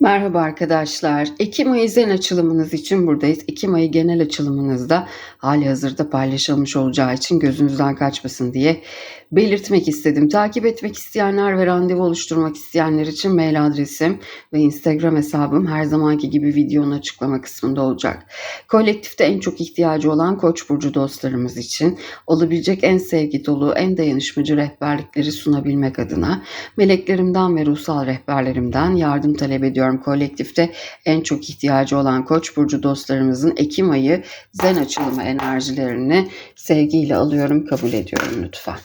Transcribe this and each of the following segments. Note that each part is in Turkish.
Merhaba arkadaşlar. Ekim ayı zen açılımınız için buradayız. Ekim ayı genel açılımınızda hali hazırda paylaşılmış olacağı için gözünüzden kaçmasın diye belirtmek istedim. Takip etmek isteyenler ve randevu oluşturmak isteyenler için mail adresim ve Instagram hesabım her zamanki gibi videonun açıklama kısmında olacak. Kolektifte en çok ihtiyacı olan Koç burcu dostlarımız için olabilecek en sevgi dolu, en dayanışmacı rehberlikleri sunabilmek adına meleklerimden ve ruhsal rehberlerimden yardım talep ediyorum. Kolektifte en çok ihtiyacı olan Koç burcu dostlarımızın Ekim ayı zen açılımı enerjilerini sevgiyle alıyorum, kabul ediyorum lütfen.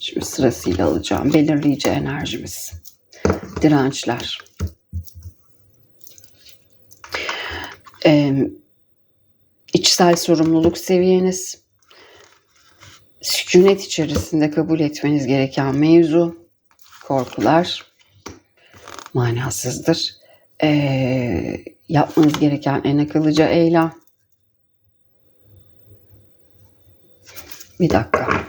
Şimdi sırasıyla alacağım. Belirleyici enerjimiz. Dirençler. Ee, içsel sorumluluk seviyeniz. Sükunet içerisinde kabul etmeniz gereken mevzu. Korkular. Manasızdır. Ee, yapmanız gereken en akıllıca eylem. Bir dakika.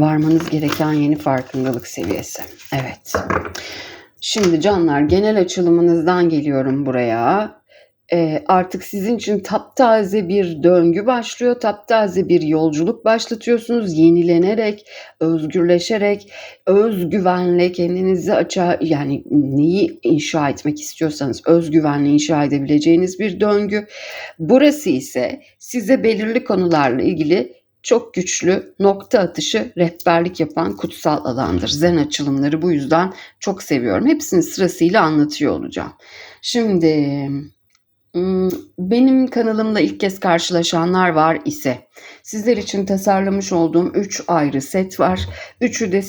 varmanız gereken yeni farkındalık seviyesi. Evet. Şimdi canlar genel açılımınızdan geliyorum buraya. Ee, artık sizin için taptaze bir döngü başlıyor. Taptaze bir yolculuk başlatıyorsunuz. Yenilenerek, özgürleşerek, özgüvenle kendinizi açığa yani neyi inşa etmek istiyorsanız özgüvenle inşa edebileceğiniz bir döngü. Burası ise size belirli konularla ilgili çok güçlü nokta atışı rehberlik yapan kutsal alandır. Zen açılımları bu yüzden çok seviyorum. Hepsini sırasıyla anlatıyor olacağım. Şimdi benim kanalımla ilk kez karşılaşanlar var ise sizler için tasarlamış olduğum 3 ayrı set var. Üçü de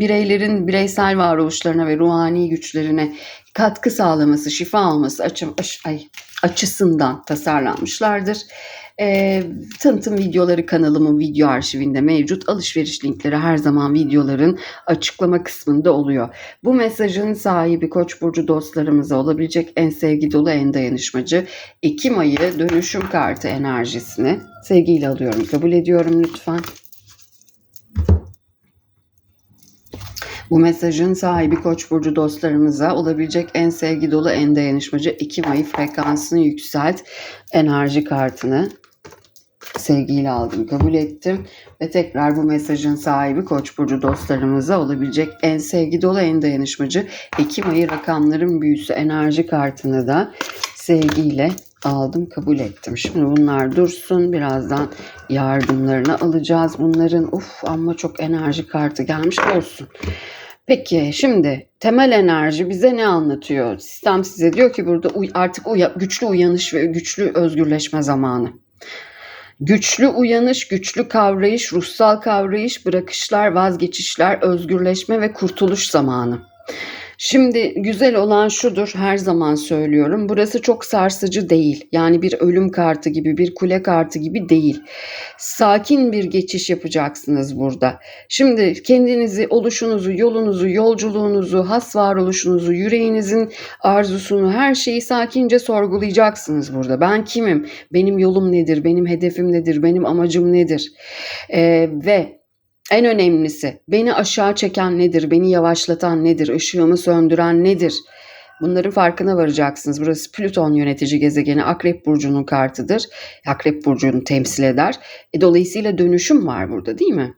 bireylerin bireysel varoluşlarına ve ruhani güçlerine katkı sağlaması, şifa alması açı, ay, açısından tasarlanmışlardır. E, tanıtım videoları kanalımın video arşivinde mevcut. Alışveriş linkleri her zaman videoların açıklama kısmında oluyor. Bu mesajın sahibi Koç burcu dostlarımıza olabilecek en sevgi dolu, en dayanışmacı Ekim ayı dönüşüm kartı enerjisini sevgiyle alıyorum. Kabul ediyorum lütfen. Bu mesajın sahibi Koç burcu dostlarımıza olabilecek en sevgi dolu, en dayanışmacı Ekim ayı frekansını yükselt enerji kartını sevgiyle aldım, kabul ettim ve tekrar bu mesajın sahibi Koç burcu dostlarımıza olabilecek en sevgi dolu, en dayanışmacı Ekim ayı rakamların büyüsü enerji kartını da sevgiyle aldım, kabul ettim. Şimdi bunlar dursun. Birazdan yardımlarını alacağız. Bunların uf ama çok enerji kartı gelmiş olsun. Peki şimdi temel enerji bize ne anlatıyor? Sistem size diyor ki burada artık güçlü uyanış ve güçlü özgürleşme zamanı. Güçlü uyanış, güçlü kavrayış, ruhsal kavrayış, bırakışlar, vazgeçişler, özgürleşme ve kurtuluş zamanı. Şimdi güzel olan şudur her zaman söylüyorum. Burası çok sarsıcı değil. Yani bir ölüm kartı gibi, bir kule kartı gibi değil. Sakin bir geçiş yapacaksınız burada. Şimdi kendinizi, oluşunuzu, yolunuzu, yolculuğunuzu, has varoluşunuzu, yüreğinizin arzusunu, her şeyi sakince sorgulayacaksınız burada. Ben kimim? Benim yolum nedir? Benim hedefim nedir? Benim amacım nedir? Ee, ve en önemlisi beni aşağı çeken nedir? Beni yavaşlatan nedir? Işığımı söndüren nedir? Bunların farkına varacaksınız. Burası Plüton yönetici gezegeni Akrep Burcu'nun kartıdır. Akrep Burcu'nu temsil eder. E, dolayısıyla dönüşüm var burada değil mi?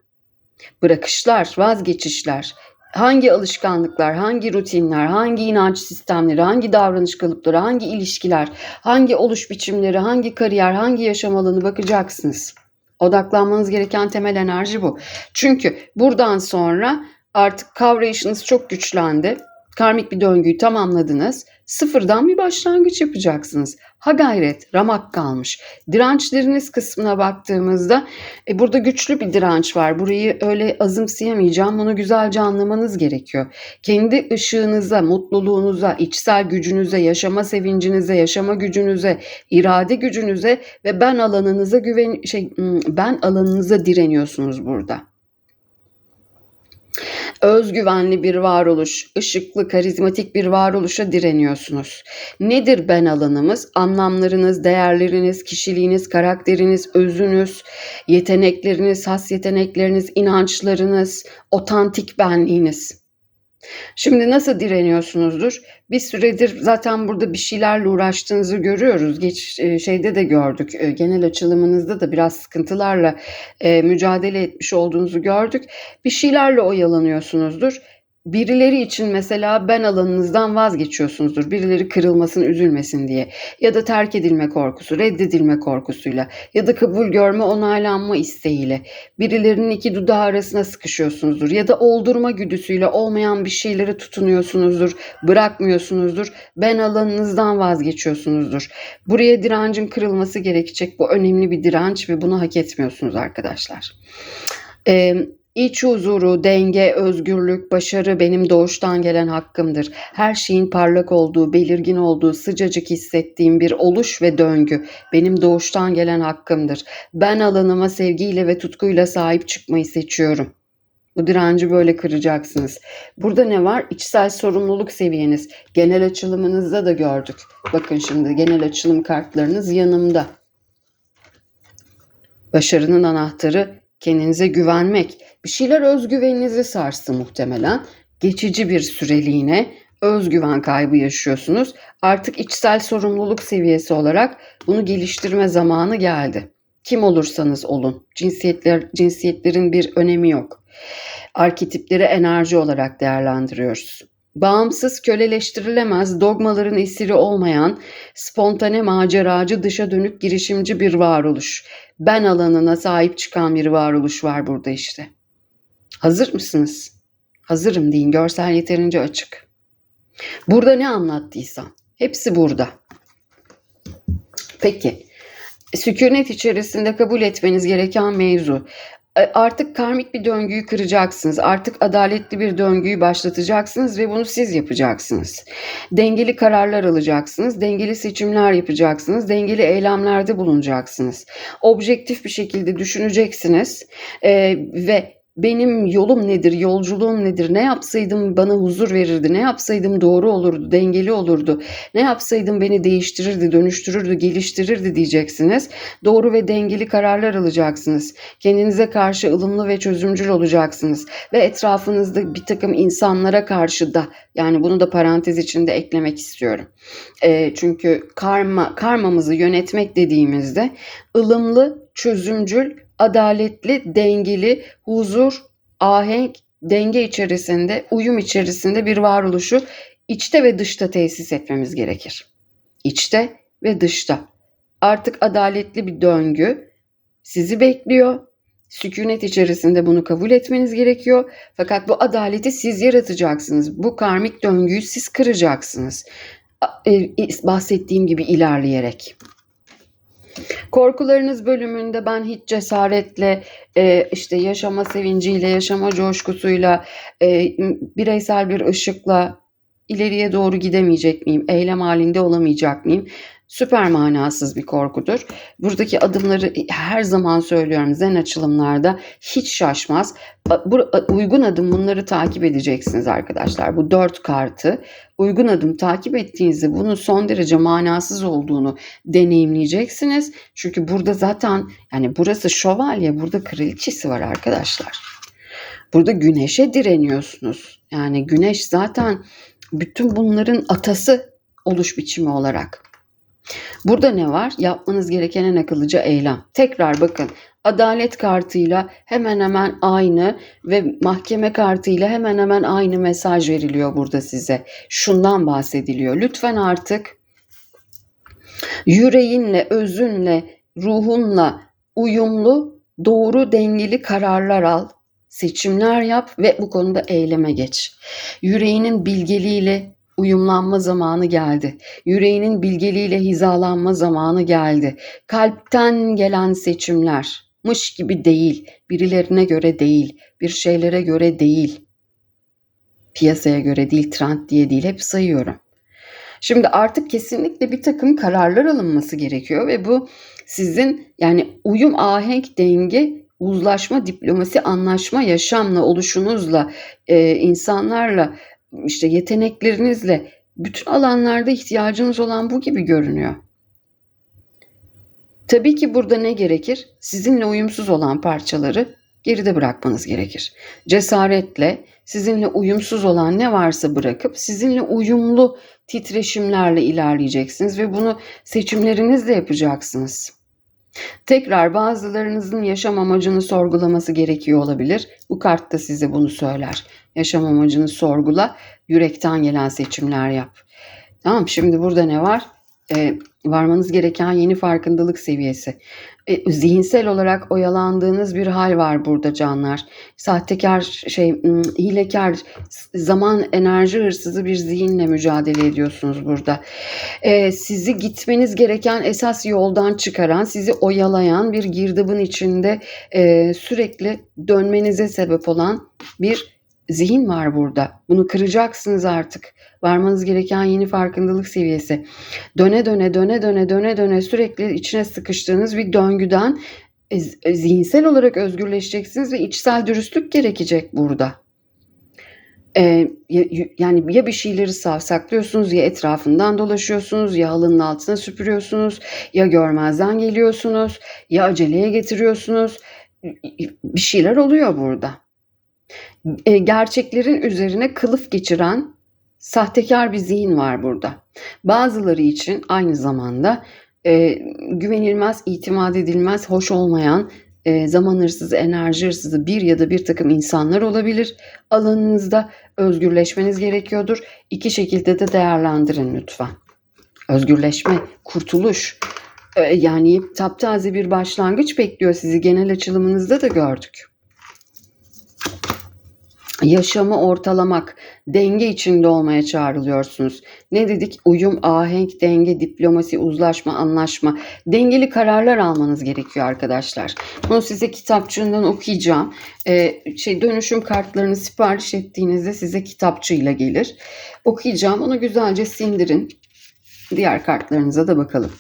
Bırakışlar, vazgeçişler, hangi alışkanlıklar, hangi rutinler, hangi inanç sistemleri, hangi davranış kalıpları, hangi ilişkiler, hangi oluş biçimleri, hangi kariyer, hangi yaşam alanı bakacaksınız. Odaklanmanız gereken temel enerji bu. Çünkü buradan sonra artık kavrayışınız çok güçlendi. Karmik bir döngüyü tamamladınız. Sıfırdan bir başlangıç yapacaksınız. Ha gayret, ramak kalmış. Dirençleriniz kısmına baktığımızda e, burada güçlü bir direnç var. Burayı öyle azımsayamayacağım. Bunu güzelce anlamanız gerekiyor. Kendi ışığınıza, mutluluğunuza, içsel gücünüze, yaşama sevincinize, yaşama gücünüze, irade gücünüze ve ben alanınıza güven şey ben alanınıza direniyorsunuz burada özgüvenli bir varoluş, ışıklı, karizmatik bir varoluşa direniyorsunuz. Nedir ben alanımız? Anlamlarınız, değerleriniz, kişiliğiniz, karakteriniz, özünüz, yetenekleriniz, has yetenekleriniz, inançlarınız, otantik benliğiniz. Şimdi nasıl direniyorsunuzdur? Bir süredir zaten burada bir şeylerle uğraştığınızı görüyoruz. Geç e, şeyde de gördük. E, genel açılımınızda da biraz sıkıntılarla e, mücadele etmiş olduğunuzu gördük. Bir şeylerle oyalanıyorsunuzdur. Birileri için mesela ben alanınızdan vazgeçiyorsunuzdur. Birileri kırılmasın, üzülmesin diye. Ya da terk edilme korkusu, reddedilme korkusuyla. Ya da kabul görme, onaylanma isteğiyle. Birilerinin iki dudağı arasına sıkışıyorsunuzdur. Ya da oldurma güdüsüyle olmayan bir şeylere tutunuyorsunuzdur. Bırakmıyorsunuzdur. Ben alanınızdan vazgeçiyorsunuzdur. Buraya direncin kırılması gerekecek. Bu önemli bir direnç ve bunu hak etmiyorsunuz arkadaşlar. Ee, İç huzuru, denge, özgürlük, başarı benim doğuştan gelen hakkımdır. Her şeyin parlak olduğu, belirgin olduğu, sıcacık hissettiğim bir oluş ve döngü benim doğuştan gelen hakkımdır. Ben alanıma sevgiyle ve tutkuyla sahip çıkmayı seçiyorum. Bu direnci böyle kıracaksınız. Burada ne var? İçsel sorumluluk seviyeniz. Genel açılımınızda da gördük. Bakın şimdi genel açılım kartlarınız yanımda. Başarının anahtarı kendinize güvenmek. Bir şeyler özgüveninizi sarstı muhtemelen. Geçici bir süreliğine özgüven kaybı yaşıyorsunuz. Artık içsel sorumluluk seviyesi olarak bunu geliştirme zamanı geldi. Kim olursanız olun. Cinsiyetler, cinsiyetlerin bir önemi yok. Arketipleri enerji olarak değerlendiriyoruz. Bağımsız, köleleştirilemez, dogmaların esiri olmayan, spontane, maceracı, dışa dönük, girişimci bir varoluş. Ben alanına sahip çıkan bir varoluş var burada işte. Hazır mısınız? Hazırım deyin. Görsel yeterince açık. Burada ne anlattıysam hepsi burada. Peki. Sükunet içerisinde kabul etmeniz gereken mevzu. E, artık karmik bir döngüyü kıracaksınız. Artık adaletli bir döngüyü başlatacaksınız ve bunu siz yapacaksınız. Dengeli kararlar alacaksınız, dengeli seçimler yapacaksınız, dengeli eylemlerde bulunacaksınız. Objektif bir şekilde düşüneceksiniz e, ve benim yolum nedir, yolculuğum nedir, ne yapsaydım bana huzur verirdi, ne yapsaydım doğru olurdu, dengeli olurdu, ne yapsaydım beni değiştirirdi, dönüştürürdü, geliştirirdi diyeceksiniz. Doğru ve dengeli kararlar alacaksınız. Kendinize karşı ılımlı ve çözümcül olacaksınız. Ve etrafınızda bir takım insanlara karşı da, yani bunu da parantez içinde eklemek istiyorum. E, çünkü karma, karmamızı yönetmek dediğimizde ılımlı, çözümcül adaletli, dengeli, huzur, ahenk, denge içerisinde, uyum içerisinde bir varoluşu içte ve dışta tesis etmemiz gerekir. İçte ve dışta. Artık adaletli bir döngü sizi bekliyor. Sükunet içerisinde bunu kabul etmeniz gerekiyor. Fakat bu adaleti siz yaratacaksınız. Bu karmik döngüyü siz kıracaksınız. E, bahsettiğim gibi ilerleyerek. Korkularınız bölümünde ben hiç cesaretle e, işte yaşama sevinciyle, yaşama coşkusuyla, e, bireysel bir ışıkla ileriye doğru gidemeyecek miyim? Eylem halinde olamayacak mıyım? Süper manasız bir korkudur. Buradaki adımları her zaman söylüyorum zen açılımlarda hiç şaşmaz. Bu, uygun adım bunları takip edeceksiniz arkadaşlar. Bu dört kartı uygun adım takip ettiğinizde bunun son derece manasız olduğunu deneyimleyeceksiniz. Çünkü burada zaten yani burası şövalye burada kraliçesi var arkadaşlar. Burada güneşe direniyorsunuz. Yani güneş zaten bütün bunların atası oluş biçimi olarak. Burada ne var? Yapmanız gereken en akıllıca eylem. Tekrar bakın adalet kartıyla hemen hemen aynı ve mahkeme kartıyla hemen hemen aynı mesaj veriliyor burada size. Şundan bahsediliyor. Lütfen artık yüreğinle, özünle, ruhunla uyumlu, doğru, dengeli kararlar al. Seçimler yap ve bu konuda eyleme geç. Yüreğinin bilgeliğiyle, uyumlanma zamanı geldi. Yüreğinin bilgeliğiyle hizalanma zamanı geldi. Kalpten gelen seçimler mış gibi değil, birilerine göre değil, bir şeylere göre değil. Piyasaya göre değil, trend diye değil hep sayıyorum. Şimdi artık kesinlikle bir takım kararlar alınması gerekiyor ve bu sizin yani uyum, ahenk, denge, uzlaşma, diplomasi, anlaşma, yaşamla, oluşunuzla, e, insanlarla işte yeteneklerinizle bütün alanlarda ihtiyacınız olan bu gibi görünüyor. Tabii ki burada ne gerekir? Sizinle uyumsuz olan parçaları geride bırakmanız gerekir. Cesaretle sizinle uyumsuz olan ne varsa bırakıp sizinle uyumlu titreşimlerle ilerleyeceksiniz ve bunu seçimlerinizle yapacaksınız. Tekrar bazılarınızın yaşam amacını sorgulaması gerekiyor olabilir. Bu kart da size bunu söyler. Yaşam amacını sorgula, yürekten gelen seçimler yap. Tamam şimdi burada ne var? Ee, varmanız gereken yeni farkındalık seviyesi. Ee, zihinsel olarak oyalandığınız bir hal var burada canlar. Sahtekar, şey, ım, hilekar, zaman enerji hırsızı bir zihinle mücadele ediyorsunuz burada. Ee, sizi gitmeniz gereken esas yoldan çıkaran, sizi oyalayan bir girdabın içinde e, sürekli dönmenize sebep olan bir zihin var burada. Bunu kıracaksınız artık. Varmanız gereken yeni farkındalık seviyesi. Döne döne döne döne döne döne sürekli içine sıkıştığınız bir döngüden e, e, zihinsel olarak özgürleşeceksiniz ve içsel dürüstlük gerekecek burada. Ee, yani ya bir şeyleri savsaklıyorsunuz ya etrafından dolaşıyorsunuz ya halının altına süpürüyorsunuz ya görmezden geliyorsunuz ya aceleye getiriyorsunuz. Bir şeyler oluyor burada. E, gerçeklerin üzerine kılıf geçiren sahtekar bir zihin var burada. Bazıları için aynı zamanda e, güvenilmez, itimat edilmez, hoş olmayan e, zaman hırsızı, enerji hırsızı bir ya da bir takım insanlar olabilir. Alanınızda özgürleşmeniz gerekiyordur. İki şekilde de değerlendirin lütfen. Özgürleşme, kurtuluş, e, yani taptaze bir başlangıç bekliyor sizi. Genel açılımınızda da gördük. Yaşamı ortalamak, denge içinde olmaya çağrılıyorsunuz. Ne dedik? Uyum, ahenk, denge, diplomasi, uzlaşma, anlaşma. Dengeli kararlar almanız gerekiyor arkadaşlar. Bunu size kitapçığından okuyacağım. Ee, şey dönüşüm kartlarını sipariş ettiğinizde size kitapçığıyla gelir. Okuyacağım. Onu güzelce sindirin. Diğer kartlarınıza da bakalım.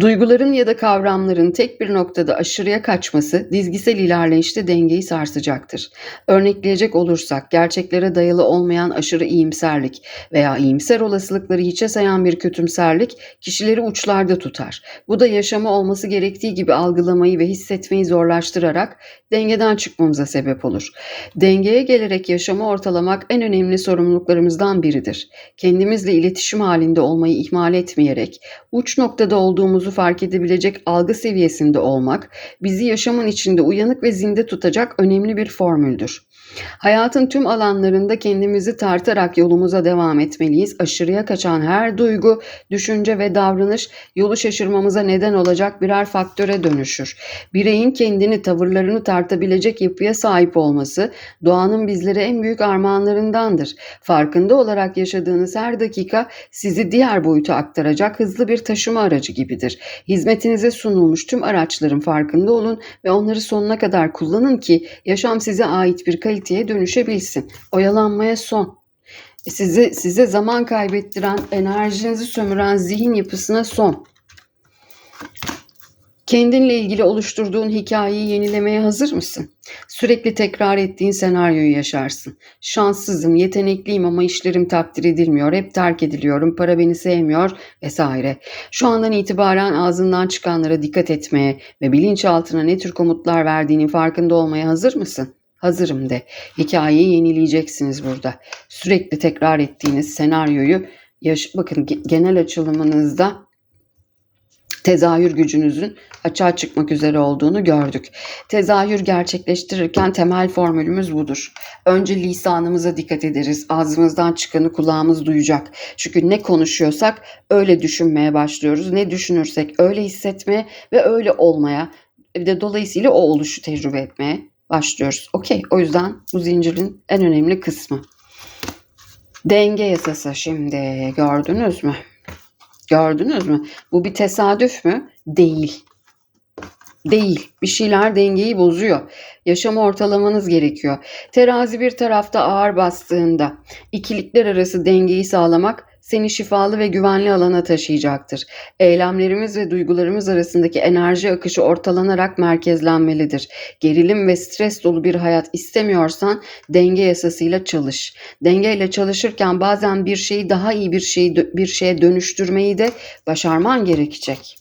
Duyguların ya da kavramların tek bir noktada aşırıya kaçması dizgisel ilerleyişte dengeyi sarsacaktır. Örnekleyecek olursak gerçeklere dayalı olmayan aşırı iyimserlik veya iyimser olasılıkları hiçe sayan bir kötümserlik kişileri uçlarda tutar. Bu da yaşamı olması gerektiği gibi algılamayı ve hissetmeyi zorlaştırarak dengeden çıkmamıza sebep olur. Dengeye gelerek yaşamı ortalamak en önemli sorumluluklarımızdan biridir. Kendimizle iletişim halinde olmayı ihmal etmeyerek uç noktada olduğumuzu fark edebilecek algı seviyesinde olmak, bizi yaşamın içinde uyanık ve zinde tutacak önemli bir formüldür. Hayatın tüm alanlarında kendimizi tartarak yolumuza devam etmeliyiz. Aşırıya kaçan her duygu, düşünce ve davranış yolu şaşırmamıza neden olacak birer faktöre dönüşür. Bireyin kendini, tavırlarını tartabilecek yapıya sahip olması doğanın bizlere en büyük armağanlarındandır. Farkında olarak yaşadığınız her dakika sizi diğer boyuta aktaracak hızlı bir taşıma aracı gibidir. Hizmetinize sunulmuş tüm araçların farkında olun ve onları sonuna kadar kullanın ki yaşam size ait bir kaliteye dönüşebilsin. Oyalanmaya son. Sizi size zaman kaybettiren, enerjinizi sömüren zihin yapısına son. Kendinle ilgili oluşturduğun hikayeyi yenilemeye hazır mısın? Sürekli tekrar ettiğin senaryoyu yaşarsın. Şanssızım, yetenekliyim ama işlerim takdir edilmiyor, hep terk ediliyorum, para beni sevmiyor vesaire. Şu andan itibaren ağzından çıkanlara dikkat etmeye ve bilinçaltına ne tür komutlar verdiğinin farkında olmaya hazır mısın? Hazırım de. Hikayeyi yenileyeceksiniz burada. Sürekli tekrar ettiğiniz senaryoyu yaş- bakın ge- genel açılımınızda tezahür gücünüzün açığa çıkmak üzere olduğunu gördük. Tezahür gerçekleştirirken temel formülümüz budur. Önce lisanımıza dikkat ederiz. Ağzımızdan çıkanı kulağımız duyacak. Çünkü ne konuşuyorsak öyle düşünmeye başlıyoruz. Ne düşünürsek öyle hissetmeye ve öyle olmaya bir de dolayısıyla o oluşu tecrübe etmeye başlıyoruz. Okey o yüzden bu zincirin en önemli kısmı. Denge yasası şimdi gördünüz mü? Gördünüz mü? Bu bir tesadüf mü? Değil. Değil. Bir şeyler dengeyi bozuyor. Yaşam ortalamanız gerekiyor. Terazi bir tarafta ağır bastığında ikilikler arası dengeyi sağlamak seni şifalı ve güvenli alana taşıyacaktır. Eylemlerimiz ve duygularımız arasındaki enerji akışı ortalanarak merkezlenmelidir. Gerilim ve stres dolu bir hayat istemiyorsan denge yasasıyla çalış. Dengeyle çalışırken bazen bir şeyi daha iyi bir şeyi bir şeye dönüştürmeyi de başarman gerekecek.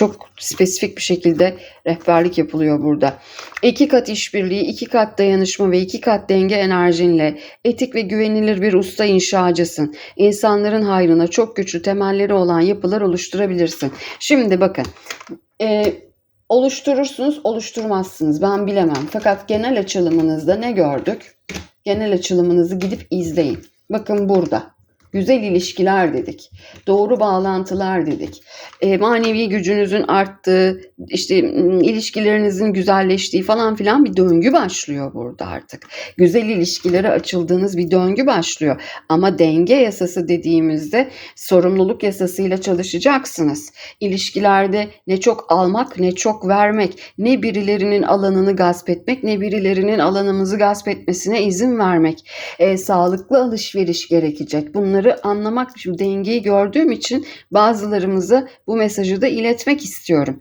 Çok spesifik bir şekilde rehberlik yapılıyor burada. İki kat işbirliği, iki kat dayanışma ve iki kat denge enerjinle etik ve güvenilir bir usta inşacısın. İnsanların hayrına çok güçlü temelleri olan yapılar oluşturabilirsin. Şimdi bakın. e, oluşturursunuz, oluşturmazsınız. Ben bilemem. Fakat genel açılımınızda ne gördük? Genel açılımınızı gidip izleyin. Bakın burada. Güzel ilişkiler dedik. Doğru bağlantılar dedik. E, manevi gücünüzün arttığı, işte ilişkilerinizin güzelleştiği falan filan bir döngü başlıyor burada artık. Güzel ilişkilere açıldığınız bir döngü başlıyor. Ama denge yasası dediğimizde sorumluluk yasasıyla çalışacaksınız. İlişkilerde ne çok almak ne çok vermek, ne birilerinin alanını gasp etmek ne birilerinin alanımızı gasp etmesine izin vermek. E, sağlıklı alışveriş gerekecek. Bunları anlamak, şimdi dengeyi gördüğüm için bazılarımıza bu mesajı da iletmek istiyorum.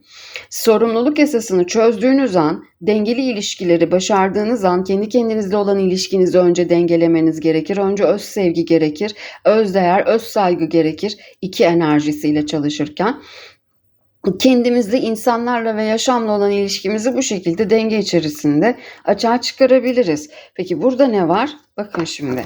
Sorumluluk yasasını çözdüğünüz an, dengeli ilişkileri başardığınız an kendi kendinizle olan ilişkinizi önce dengelemeniz gerekir. Önce öz sevgi gerekir, öz değer, öz saygı gerekir iki enerjisiyle çalışırken kendimizle insanlarla ve yaşamla olan ilişkimizi bu şekilde denge içerisinde açığa çıkarabiliriz. Peki burada ne var? Bakın şimdi.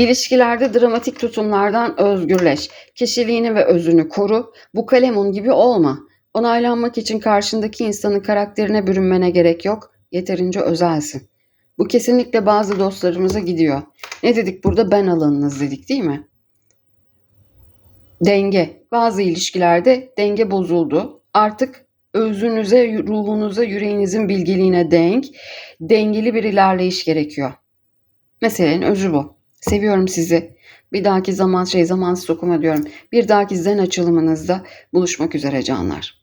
İlişkilerde dramatik tutumlardan özgürleş. Kişiliğini ve özünü koru. Bu kalemun gibi olma. Onaylanmak için karşındaki insanın karakterine bürünmene gerek yok. Yeterince özelsin. Bu kesinlikle bazı dostlarımıza gidiyor. Ne dedik burada? Ben alanınız dedik değil mi? Denge. Bazı ilişkilerde denge bozuldu. Artık özünüze, ruhunuza, yüreğinizin bilgeliğine denk, dengeli bir ilerleyiş gerekiyor. Meselenin özü bu. Seviyorum sizi. Bir dahaki zaman şey zamansız okuma diyorum. Bir dahaki zen açılımınızda buluşmak üzere canlar.